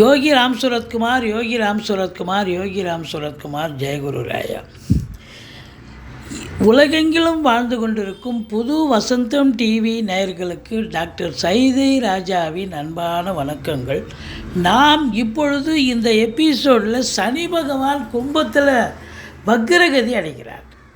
யோகி ராம் சுரத்குமார் யோகி ராம் சுரத்குமார் யோகி ராம் சுரத்குமார் ஜெயகுரு ராயா உலகெங்கிலும் வாழ்ந்து கொண்டிருக்கும் புது வசந்தம் டிவி நேயர்களுக்கு டாக்டர் சைதை ராஜாவின் அன்பான வணக்கங்கள். நாம் இப்பொழுது இந்த எபிசோடில் சனி பகவான் கும்பத்தில் வக்ரகதி அடைகிறார்.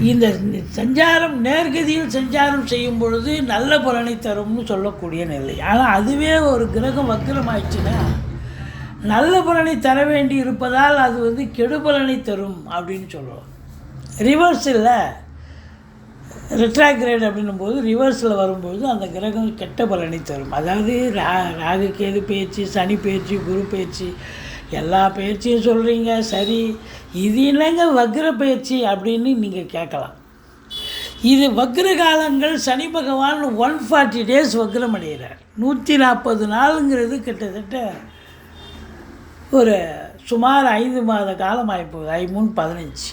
இந்த சஞ்சாரம் நேர்கதியில் சஞ்சாரம் செய்யும் பொழுது நல்ல பலனை தரும்னு சொல்லக்கூடிய நிலை. ஆனால் அதுவே ஒரு கிரகம் வக்கிரமாயிடுச்சுன்னா நல்ல பலனை தர வேண்டி இருப்பதால் அது வந்து கெடு பலனை தரும் அப்படின்னு சொல்லுவோம் ரிவர்ஸில் ரிட்ராக்ரேட் அப்படின்னும் போது ரிவர்ஸில் வரும்போது அந்த கிரகம் கெட்ட பலனை தரும். அதாவது ரா ராகு கேது பேச்சு சனி பேச்சு குரு பேச்சு எல்லா பயிற்சியும் சொல்கிறீங்க சரி இது என்னங்க வக்ர பயிற்சி அப்படின்னு நீங்கள் கேட்கலாம். இது வக்ர காலங்கள் சனி பகவான் ஒன் ஃபார்ட்டி டேஸ் வக்ரம் அடைகிறார். நூற்றி நாற்பது நாளுங்கிறது கிட்டத்தட்ட ஒரு சுமார் ஐந்து மாத காலம் ஆகிப்போகுது ஐ மூணு பதினஞ்சு.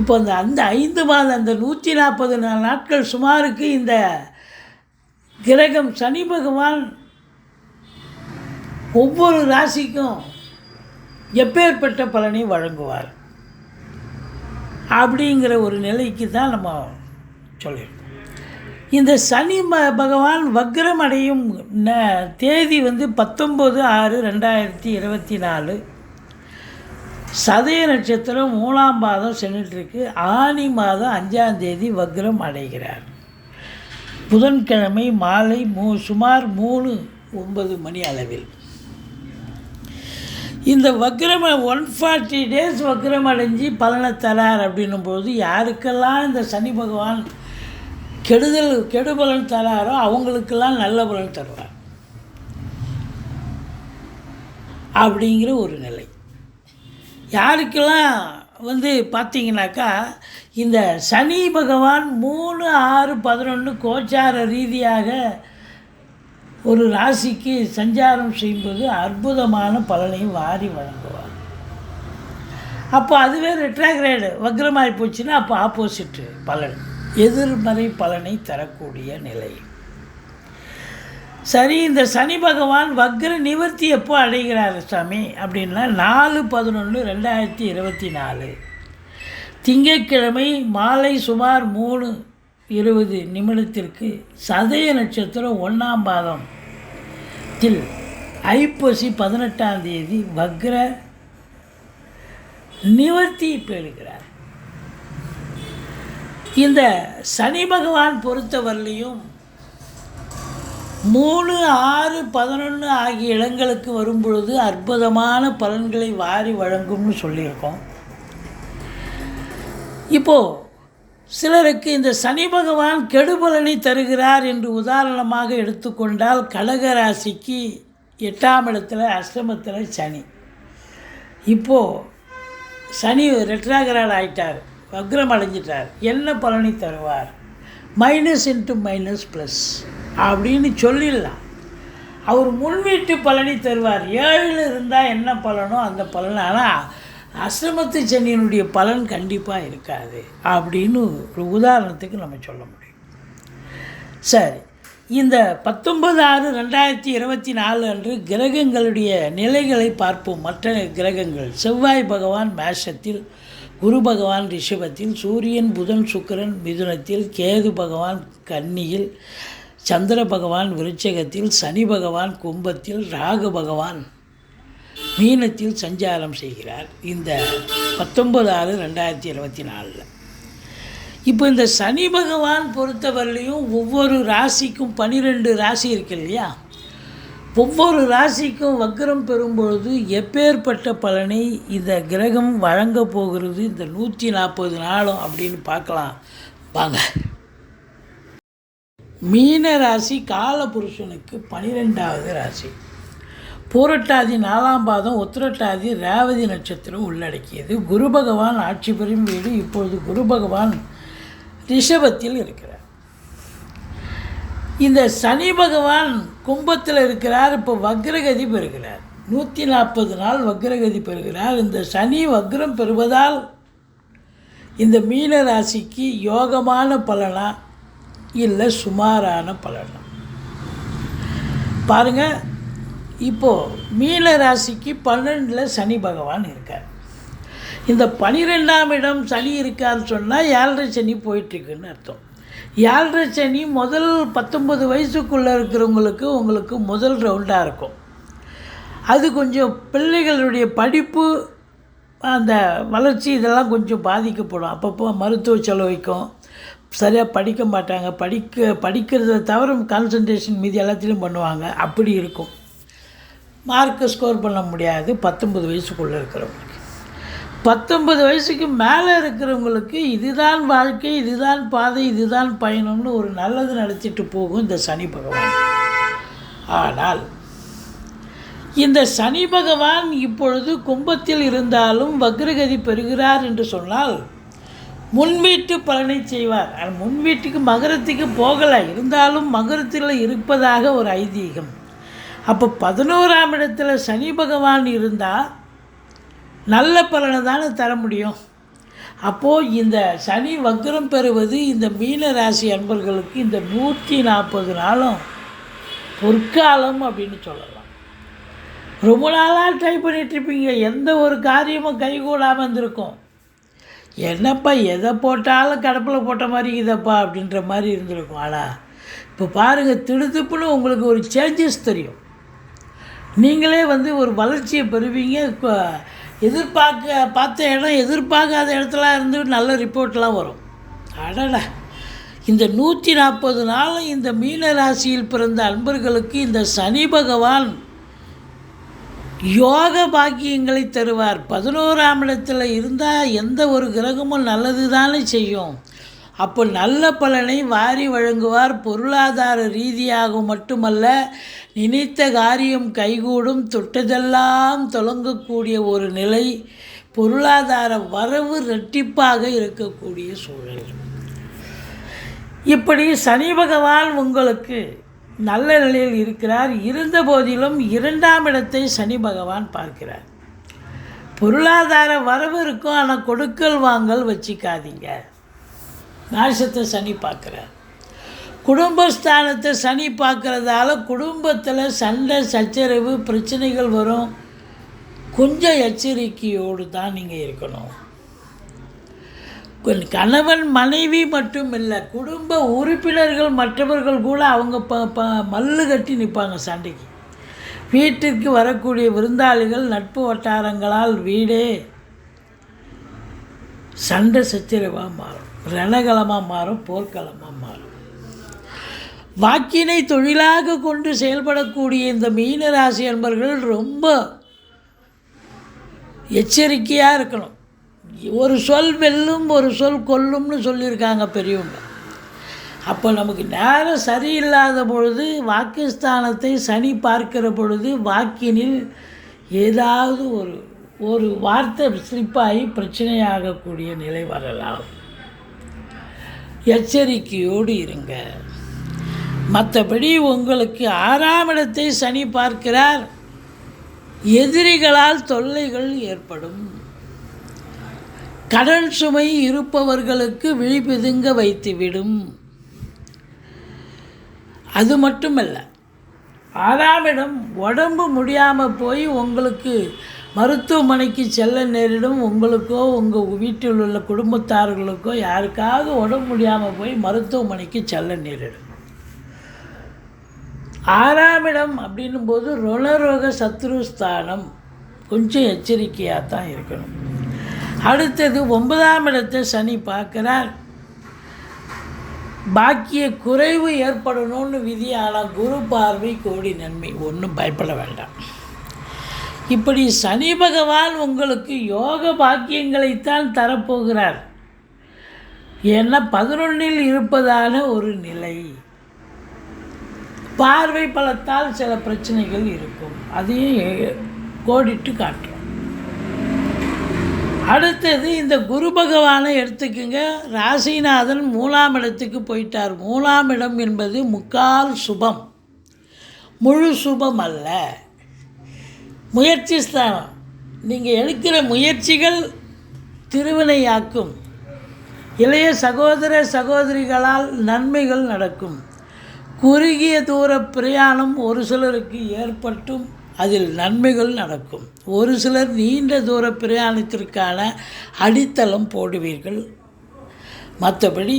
இப்போ அந்த அந்த ஐந்து மாதம் அந்த நூற்றி நாற்பது நாட்கள் சுமாருக்கு இந்த கிரகம் சனி பகவான் ஒவ்வொரு ராசிக்கும் எப்பேற்பட்ட பலனை வழங்குவார்? அப்படிங்கிற ஒரு நிலைக்கு தான் நம்ம சொல்லியிருக்கோம். இந்த சனி ம பகவான் வக்ரம் அடையும் ந- தேதி வந்து பத்தொம்பது ஆறு ரெண்டாயிரத்தி இருபத்தி நாலு. சதய நட்சத்திரம் மூணாம் மாதம் சென்றுட்டுருக்கு. ஆனி மாதம் அஞ்சாம் தேதி வக்ரம் அடைகிறார். புதன்கிழமை மாலை மூ சுமார் மூணு ஒன்பது மணி அளவில். இந்த வக்ரம் ஒன் ஃபார்ட்டி டேஸ் வக்ரம் அடைஞ்சு பலனை தரார் அப்படின்னும் போது யாருக்கெல்லாம் இந்த சனி பகவான் கெடுதல் கெடுபலன் தராரோ அவங்களுக்கெல்லாம் நல்ல பலன் தருவார். அப்படிங்கிற ஒரு நிலை. யாருக்கெல்லாம் வந்து பார்த்தீங்கன்னாக்கா இந்த சனி பகவான் மூணு ஆறு பதினொன்று கோச்சார ரீதியாக ஒரு ராசிக்கு சஞ்சாரம் செய்யும்போது அற்புதமான பலனையும் வாரி வழங்குவார். அப்போ அதுவே ரெட்ராகிரேடு வக்ரமாகி போச்சுன்னா அப்போ ஆப்போசிட்டு பலன். எதிர்மறை பலனை தரக்கூடிய நிலை. சரி இந்த சனி பகவான் வக்ர நிவர்த்தி எப்போ அடைகிறார் சாமி? அப்படின்னா நாலு பதினொன்று ரெண்டாயிரத்தி இருபத்தி நாலு. திங்கட்கிழமை மாலை சுமார் மூணு இருபது நிமிடத்திற்கு சதய நட்சத்திரம் ஒன்றாம் பாதம். மாதத்தில் ஐப்பசி பதினெட்டாம் தேதி வக்ர நிவர்த்தி பெறுகிறார். இந்த சனி பகவான் பொறுத்தவரையிலையும் மூணு ஆறு பதினொன்று ஆகிய இடங்களுக்கு வரும் பொழுது அற்புதமான பலன்களை வாரி வழங்கும்னு சொல்லியிருக்கோம். இப்போது சிலருக்கு இந்த சனி பகவான் கெடுபலனை தருகிறார் என்று உதாரணமாக எடுத்துக்கொண்டால் கடகராசிக்கு எட்டாம் இடத்துல அஷ்டமத்தில் சனி. இப்போது சனி ரெட்ராகரால் ஆயிட்டார் வக்ரம் அடைஞ்சிட்டார் என்ன பலனை தருவார்? மைனஸ் இன்ட்டு மைனஸ் ப்ளஸ் அப்படின்னு சொல்லிடலாம். அவர் முன்வீட்டு பலனை தருவார். ஏழில் இருந்தால் என்ன பலனோ அந்த பலன். ஆனால் அசிரமத்து சனியினுடைய பலன் கண்டிப்பாக இருக்காது அப்படின்னு ஒரு உதாரணத்துக்கு நம்ம சொல்ல முடியும். சரி இந்த பத்தொன்பது ஆறு ரெண்டாயிரத்தி இருபத்தி நாலு அன்று கிரகங்களுடைய நிலைகளை பார்ப்போம். மற்ற கிரகங்கள் செவ்வாய் பகவான் மேஷத்தில் குரு பகவான் ரிஷபத்தில் சூரியன் புதன் சுக்கிரன் மிதுனத்தில் கேது பகவான் கன்னியில் சந்திர பகவான் விருச்சகத்தில் சனி பகவான் கும்பத்தில் ராகு பகவான் மீனத்தில் சஞ்சாரம் செய்கிறார் இந்த பத்தொன்பது ஆறு ரெண்டாயிரத்தி இருபத்தி நாலில். இப்போ இந்த சனி பகவான் பொறுத்தவரையிலையும் ஒவ்வொரு ராசிக்கும் பன்னிரெண்டு ராசி இருக்கு இல்லையா? ஒவ்வொரு ராசிக்கும் வக்ரம் பெறும்பொழுது எப்பேற்பட்ட பலனை இந்த கிரகம் வழங்க போகிறது? இந்த நூற்றி நாற்பது நாளும் அப்படின்னு பார்க்கலாம். வாங்க. மீன ராசி காலபுருஷனுக்கு பனிரெண்டாவது ராசி. பூரட்டாதி நாலாம் பாதம் உத்திரட்டாதி ரேவதி நட்சத்திரம் உள்ளடக்கியது. குரு பகவான் ஆட்சி பெறும் வீடு இப்பொழுது குரு பகவான் ரிஷபத்தில் இருக்கிறார். இந்த சனி பகவான் கும்பத்தில் இருக்கிறார் இப்போ வக்ரகதி பெறுகிறார். நூற்றி நாற்பது நாள் வக்ரகதி பெறுகிறார். இந்த சனி வக்ரம் பெறுவதால் இந்த மீன ராசிக்கு யோகமான பலனா இல்லை சுமாரான பலனா? பாருங்கள் இப்போது மீன ராசிக்கு பன்னெண்டில் சனி பகவான் இருக்கார். இந்த பனிரெண்டாம் இடம் சளி இருக்கான்னு சொன்னால் ஏழரை சனி போயிட்டுருக்குன்னு அர்த்தம். ஏழரை சனி முதல் பத்தொம்பது வயசுக்குள்ளே இருக்கிறவங்களுக்கு உங்களுக்கு முதல் ரவுண்டாக இருக்கும். அது கொஞ்சம் பிள்ளைகளுடைய படிப்பு அந்த வளர்ச்சி இதெல்லாம் கொஞ்சம் பாதிக்கப்படும். அப்பப்போ மருத்துவ செலவைக்கும் சரியாக படிக்க மாட்டாங்க. படிக்க படிக்கிறத தவிர கான்சன்ட்ரேஷன் மீதி எல்லாத்திலையும் பண்ணுவாங்க. அப்படி இருக்கும். மார்க்கை ஸ்கோர் பண்ண முடியாது பத்தொம்பது வயசுக்குள்ளே இருக்கிறவங்களுக்கு. பத்தொன்பது வயசுக்கு மேலே இருக்கிறவங்களுக்கு இதுதான் வாழ்க்கை இதுதான் பாதை இதுதான் பயணம்னு ஒரு நல்லது நடத்திட்டு போகும் இந்த சனி பகவான். ஆனால் இந்த சனி பகவான் இப்பொழுது கும்பத்தில் இருந்தாலும் வக்ரகதி பெறுகிறார் என்று சொன்னால் முன்வீட்டு பலனை செய்வார். ஆனால் முன்வீட்டுக்கு மகரத்துக்கு போகலை. இருந்தாலும் மகரத்தில் இருப்பதாக ஒரு ஐதீகம். அப்போ பதினோராம் இடத்துல சனி பகவான் இருந்தால் நல்ல பலனை தானே தர முடியும். அப்போது இந்த சனி வக்ரம் பெறுவது இந்த மீன ராசி அன்பர்களுக்கு இந்த நூற்றி நாற்பது நாளும் பொற்காலம் அப்படின்னு சொல்லலாம். ரொம்ப நாளாக ட்ரை பண்ணிகிட்ருப்பீங்க எந்த ஒரு காரியமும் கைகூடாமல் இருந்திருக்கும். என்னப்பா எதை போட்டாலும் கடப்பில் போட்ட மாதிரி இதப்பா அப்படின்ற மாதிரி இருந்திருக்கும். ஆனால் இப்போ பாருங்கள் திடுத்துப்புன்னு உங்களுக்கு ஒரு சேஞ்சஸ் தெரியும். நீங்களே வந்து ஒரு வளர்ச்சியை பெறுவீங்க. எதிர்பார்க்க பார்த்த இடம் எதிர்பார்க்காத இடத்துல இருந்து நல்ல ரிப்போர்ட்லாம் வரும். அடடா. இந்த நூற்றி நாற்பது நாள் இந்த மீன ராசியில் பிறந்த அன்பர்களுக்கு இந்த சனி பகவான் யோக பாக்கியங்களை தருவார். பதினோராம் இடத்தில் இருந்தால் எந்த ஒரு கிரகமும் நல்லது தானே செய்யும். அப்போ நல்ல பலனை வாரி வழங்குவார். பொருளாதார ரீதியாக மட்டுமல்ல நினைத்த காரியம் கைகூடும் தொட்டதெல்லாம் தொடங்கக்கூடிய ஒரு நிலை பொருளாதார வரவு ரெட்டிப்பாக இருக்கக்கூடிய சூழல். இப்படி சனி பகவான் உங்களுக்கு நல்ல நிலையில் இருக்கிறார். இருந்த போதிலும் இரண்டாம் இடத்தை சனி பகவான் பார்க்கிறார். பொருளாதார வரவு இருக்கும் ஆனால் கொடுக்கல் வாங்கல் வச்சுக்காதீங்க. நாசத்தை சனி பார்க்குறார். குடும்பஸ்தானத்தை சனி பார்க்குறதால குடும்பத்தில் சண்டை சச்சரவு பிரச்சனைகள் வரும். கொஞ்சம் எச்சரிக்கையோடு தான் நீங்கள் இருக்கணும். கணவன் மனைவி மட்டும் இல்லை குடும்ப உறுப்பினர்கள் மற்றவர்கள் கூட அவங்க ப ப மல்லு கட்டி நிற்பாங்க சண்டைக்கு. வீட்டிற்கு வரக்கூடிய விருந்தாளிகள் நட்பு வட்டாரங்களால் வீடே சண்டை சச்சரவாக மாறும். ரணகலமாக மாறும் போர்க்களமாக மாறும். வாக்கினை தொழிலாக கொண்டு செயல்படக்கூடிய இந்த மீன ராசி அன்பர்கள் ரொம்ப எச்சரிக்கையாக இருக்கணும். ஒரு சொல் வெல்லும் ஒரு சொல் கொல்லும்னு சொல்லியிருக்காங்க பெரியவங்க. அப்போ நமக்கு நேரம் சரியில்லாத பொழுது வாக்குஸ்தானத்தை சனி பார்க்கிற பொழுது வாக்கினில் ஏதாவது ஒரு ஒரு வார்த்தை ஸ்லிப்பாகி பிரச்சனையாகக்கூடிய நிலை வரலாம். எச்சரிக்கையோடு இருங்க. மற்றபடி உங்களுக்கு ஆறாம் இடத்தை சனி பார்க்கிறார். எதிரிகளால் தொல்லைகள் ஏற்படும். கடன் சுமை இருப்பவர்களுக்கு விழிபிதுங்க வைத்துவிடும். அது மட்டுமல்ல ஆறாம் இடம் உடம்பு முடியாமல் போய் உங்களுக்கு மருத்துவமனைக்கு செல்ல நேரிடும் உங்களுக்கோ உங்கள் வீட்டில் உள்ள குடும்பத்தார்களுக்கோ யாருக்காவது உடம்பு முடியாமல் போய் மருத்துவமனைக்கு செல்ல நேரிடும். ஆறாம் இடம் அப்படின்னும் போது ருணரோக சத்ருஸ்தானம் கொஞ்சம் எச்சரிக்கையாக தான் இருக்கணும். அடுத்தது ஒன்பதாம் இடத்தை சனி பார்க்குறார். பாக்கிய குறைவு ஏற்படணும்னு விதி ஆனால் குரு பார்வை கோடி நன்மை. ஒன்றும் பயப்பட வேண்டாம். இப்படி சனி பகவான் உங்களுக்கு யோக பாக்கியங்களைத்தான் தரப்போகிறார். ஏன்னா பதினொன்றில் இருப்பதான ஒரு நிலை. பார்வை பலத்தால் சில பிரச்சனைகள் இருக்கும். அதையும் கோடிட்டு காட்டுறோம். அடுத்தது இந்த குரு பகவானை எடுத்துக்கோங்க. ராசிநாதன் மூலாம் இடத்துக்கு போயிட்டார். மூலாம் இடம் என்பது முக்கால் சுபம். முழு சுபம் அல்ல. முயற்சி ஸ்தானம். நீங்கள் எடுக்கிற முயற்சிகள் திருவினையாக்கும். இளைய சகோதர சகோதரிகளால் நன்மைகள் நடக்கும். குறுகிய தூர பிரயாணம் ஒரு சிலருக்கு ஏற்பட்டும் அதில் நன்மைகள் நடக்கும். ஒரு சிலர் நீண்ட தூர பிரயாணத்திற்கான அடித்தளம் போடுவீர்கள். மற்றபடி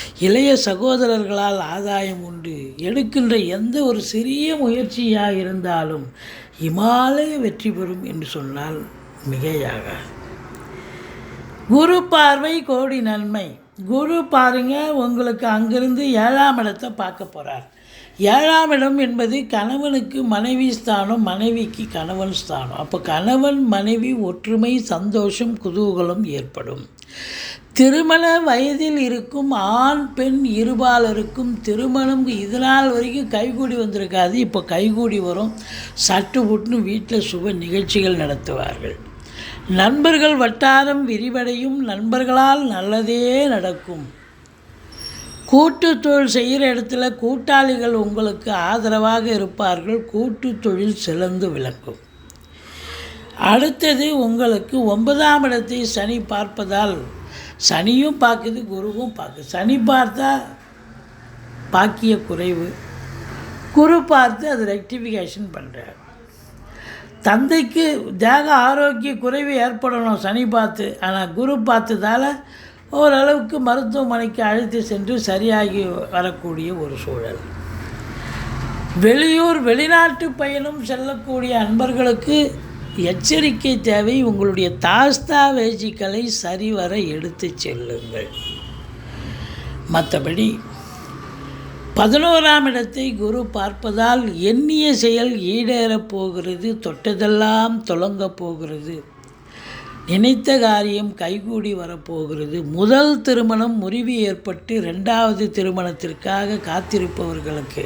இளைய சகோதரர்களால் ஆதாயம் உண்டு. எடுக்கின்ற எந்த ஒரு சிறிய முயற்சியாக இருந்தாலும் இமாலய வெற்றி பெறும் என்று சொன்னால் மிகையாக. குரு பார்வை கோடி நன்மை. குரு பாருங்க உங்களுக்கு அங்கிருந்து ஏழாம் இடத்தை பார்க்க போகிறார் ஏழாம் இடம் என்பது கணவனுக்கு மனைவி ஸ்தானம் மனைவிக்கு கணவன் ஸ்தானம். அப்போ கணவன் மனைவி ஒற்றுமை சந்தோஷம் குதூகலம் ஏற்படும். திருமண வயதில் இருக்கும் ஆண் பெண் இருபாலருக்கும் திருமணம் இது நாள் வரைக்கும் கைகூடி வந்திருக்காது. இப்போ கைகூடி வரும். சட்டு புட்டுன்னு வீட்டில் சுப நிகழ்ச்சிகள் நடத்துவார்கள். நண்பர்கள் வட்டாரம் விரிவடையும். நண்பர்களால் நல்லதே நடக்கும். கூட்டு தொழில் செய்கிற இடத்துல கூட்டாளிகள் உங்களுக்கு ஆதரவாக இருப்பார்கள். கூட்டு தொழில் சிறந்து விளங்கும். அடுத்தது உங்களுக்கு ஒன்பதாம் இடத்தை சனி பார்ப்பதால் சனியும் பார்க்குது குருவும் பார்க்குது. சனி பார்த்தா பாக்கிய குறைவு. குரு பார்த்து அது ரெக்டிஃபிகேஷன் பண்ணுறார் தந்தைக்கு தேக ஆரோக்கிய குறைவு ஏற்படணும் சனி பார்த்து. ஆனால் குரு பார்த்ததால் ஓரளவுக்கு மருத்துவமனைக்கு அழைத்து சென்று சரியாகி வரக்கூடிய ஒரு சூழல். வெளியூர் வெளிநாட்டு பயணம் செல்லக்கூடிய அன்பர்களுக்கு எச்சரிக்கை தேவை உங்களுடைய தாஸ்தாவேஜிக்களை சரிவர எடுத்து செல்லுங்கள். மற்றபடி பதினோராம் இடத்தை குரு பார்ப்பதால் எண்ணிய செயல் ஈடேறப் போகிறது தொட்டதெல்லாம் தொடங்கப் போகிறது. நினைத்த காரியம் கைகூடி வரப்போகிறது முதல் திருமணம் முறிவு ஏற்பட்டு ரெண்டாவது திருமணத்திற்காக காத்திருப்பவர்களுக்கு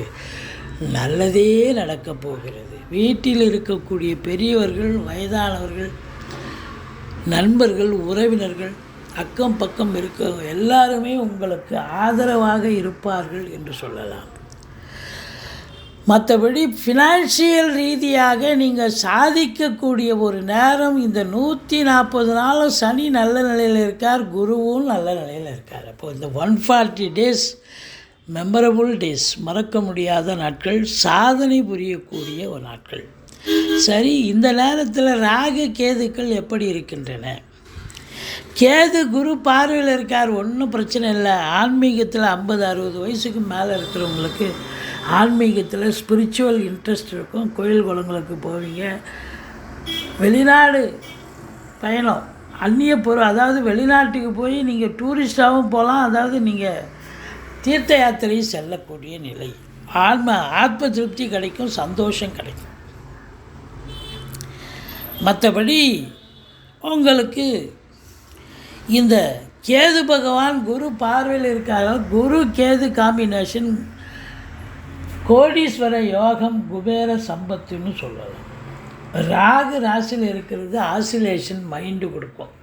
நல்லதே நடக்கப் போகிறது. வீட்டில் இருக்கக்கூடிய பெரியவர்கள் வயதானவர்கள் நண்பர்கள் உறவினர்கள் அக்கம் பக்கம் இருக்க எல்லாருமே உங்களுக்கு ஆதரவாக இருப்பார்கள் என்று சொல்லலாம். மற்றபடி ஃபினான்ஷியல் ரீதியாக நீங்கள் சாதிக்கக்கூடிய ஒரு நேரம் இந்த நூற்றி நாற்பது நாளும் சனி நல்ல நிலையில் இருக்கார் குருவும் நல்ல நிலையில் இருக்கார். அப்போது இந்த one forty days memorable days மறக்க முடியாத நாட்கள் சாதனை புரியக்கூடிய ஒரு நாட்கள். சரி இந்த நேரத்தில் ராகு கேதுக்கள் எப்படி இருக்கின்றன? கேது குரு பார்வையில் இருக்கார் ஒன்றும் பிரச்சனை இல்லை. ஆன்மீகத்தில் ஐம்பது அறுபது வயசுக்கு மேலே இருக்கிறவங்களுக்கு ஆன்மீகத்தில் ஸ்பிரிச்சுவல் இன்ட்ரெஸ்ட் இருக்கும். கோயில் குளங்களுக்கு போவீங்க. வெளிநாடு பயணம் அந்நிய பொருள் அதாவது வெளிநாட்டுக்கு போய் நீங்கள் டூரிஸ்டாகவும் போகலாம் அதாவது நீங்கள் தீர்த்த யாத்திரை செல்லக்கூடிய நிலை. ஆன்ம ஆத்ம திருப்தி கிடைக்கும் சந்தோஷம் கிடைக்கும். மற்றபடி உங்களுக்கு இந்த கேது பகவான் குரு பார்வையில் இருக்காங்க குரு கேது காம்பினேஷன் கோடீஸ்வர யோகம் குபேர சம்பத்துன்னு சொல்லலாம். ராகு ராசியில் இருக்கிறது ஆசிலேஷன் மைண்டு கொடுக்கும்.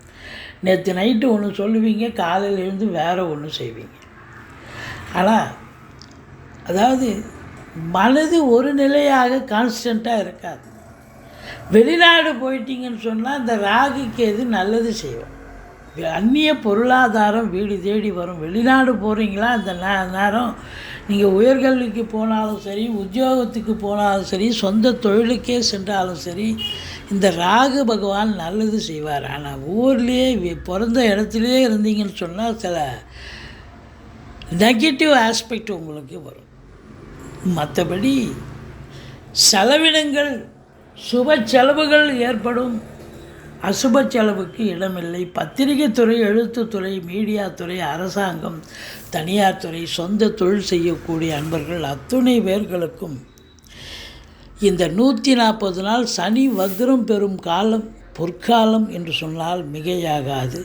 நேற்று நைட்டு ஒன்று சொல்லுவீங்க காலையில் எழுந்து வேறு ஒன்று செய்வீங்க. ஆனால் அதாவது மனது ஒரு நிலையாக கான்ஸ்டண்ட்டாக இருக்காது. வெளிநாடு போயிட்டீங்கன்னு சொன்னால் இந்த ராகுக்கு எது நல்லது செய்வோம் அந்நிய பொருளாதாரம் வீடு தேடி வரும். வெளிநாடு போகிறீங்களா இந்த நேரம் நீங்கள் உயர்கல்விக்கு போனாலும் சரி உத்தியோகத்துக்கு போனாலும் சரி சொந்த தொழிலுக்கே சென்றாலும் சரி இந்த ராகு பகவான் நல்லது செய்வார். ஆனால் ஊர்லேயே பிறந்த இடத்துலையே இருந்தீங்கன்னு சொன்னால் சில நெகட்டிவ் ஆஸ்பெக்ட் உங்களுக்கு வரும். மற்றபடி செலவினங்கள் சுப செலவுகள் ஏற்படும். அசுப செலவுக்கு இடமில்லை. பத்திரிகை துறை எழுத்துத்துறை மீடியா துறை அரசாங்கம் தனியார் துறை சொந்த தொழில் செய்யக்கூடிய அன்பர்கள் அத்துணை பேர்களுக்கும் இந்த நூற்றி நாற்பது நாள் சனி வக்ரம் பெறும் காலம் பொற்காலம் என்று சொன்னால் மிகையாகாது.